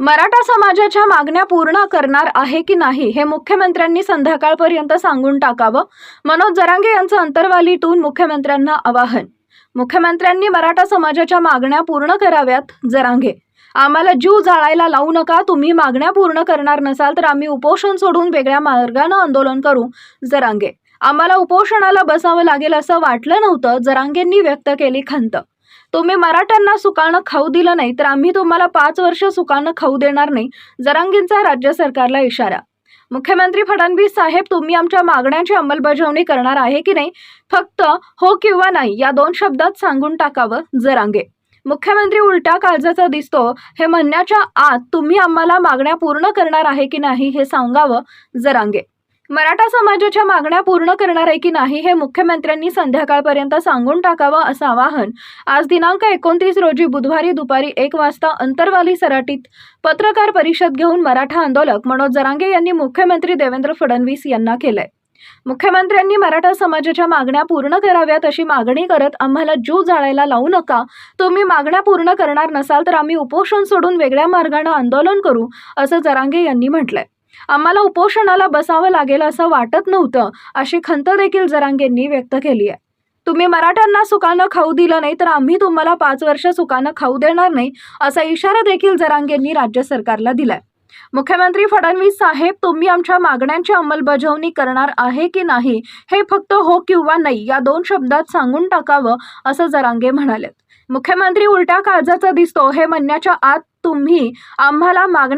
मराठा समाजाच्या मागण्या पूर्ण करणार आहे की नाही हे मुख्यमंत्र्यांनी संध्याकाळपर्यंत सांगून टाकावं. मनोज जरांगे यांचं अंतरवालीतून मुख्यमंत्र्यांना आवाहन. मुख्यमंत्र्यांनी मराठा समाजाच्या मागण्या पूर्ण कराव्यात जरांगे. आम्हाला जीव जाळायला लावू नका तुम्ही मागण्या पूर्ण करणार नसाल तर आम्ही उपोषण सोडून वेगळ्या मार्गानं आंदोलन करू जरांगे. आम्हाला उपोषणाला बसावं लागेल असं वाटलं नव्हतं जरांगेंनी व्यक्त केली खंत. तुम्ही मराठ्यांना सुकाणं खाऊ दिलं नाही तर आम्ही तुम्हाला पाच वर्ष सुकाणं खाऊ देणार नाही जरांगींचा राज्य सरकारला इशारा. मुख्यमंत्री फडणवीस साहेब तुम्ही आमच्या मागण्यांची अंमलबजावणी करणार आहे की नाही? फक्त हो किंवा नाही या दोन शब्दात सांगून टाकावं जरांगे. मुख्यमंत्री उलट्या काळजाचा दिसतो हे म्हणण्याच्या आत तुम्ही आम्हाला मागण्या पूर्ण करणार आहे की नाही हे सांगावं जरांगे. मराठा समाजाच्या मागण्या पूर्ण करणार आहे की नाही हे मुख्यमंत्र्यांनी संध्याकाळपर्यंत सांगून टाकावं असं आवाहन. आज दिनांक एकोणतीस रोजी बुधवारी दुपारी एक वाजता अंतरवाली सराटीत पत्रकार परिषद घेऊन मराठा आंदोलक मनोज जरांगे यांनी मुख्यमंत्री देवेंद्र फडणवीस यांना केलंय. मुख्यमंत्र्यांनी मराठा समाजाच्या मागण्या पूर्ण कराव्यात अशी मागणी करत आम्हाला जीव जाळायला लावू नका. तुम्ही मागण्या पूर्ण करणार नसाल तर आम्ही उपोषण सोडून वेगळ्या मार्गानं आंदोलन करू असं जरांगे यांनी म्हटलंय. आम्हाला उपोषणाला बसावं लागेल असं वाटत नव्हतं अशी खंत देखील जरांगेंनी व्यक्त केली आहे. तुम्ही मराठ्यांना सुकानं खाऊ दिलं नाही तर आम्ही तुम्हाला पाच वर्ष सुकानं खाऊ देणार नाही असा इशारा देखील जरांगेंनी राज्य सरकारला दिलाय. मुख्यमंत्री फडणवीस साहेब तुम्ही आमच्या मागण्यांची अंमलबजावणी करणार आहे की नाही हे फक्त हो किंवा नाही या दोन शब्दात सांगून टाकावं असं जरांगे म्हणाले मुख्यमंत्री उलट्या काळजाचा दिसतो हे म्हणण्याच्या आत तुम्ही आम्हाला मागण्या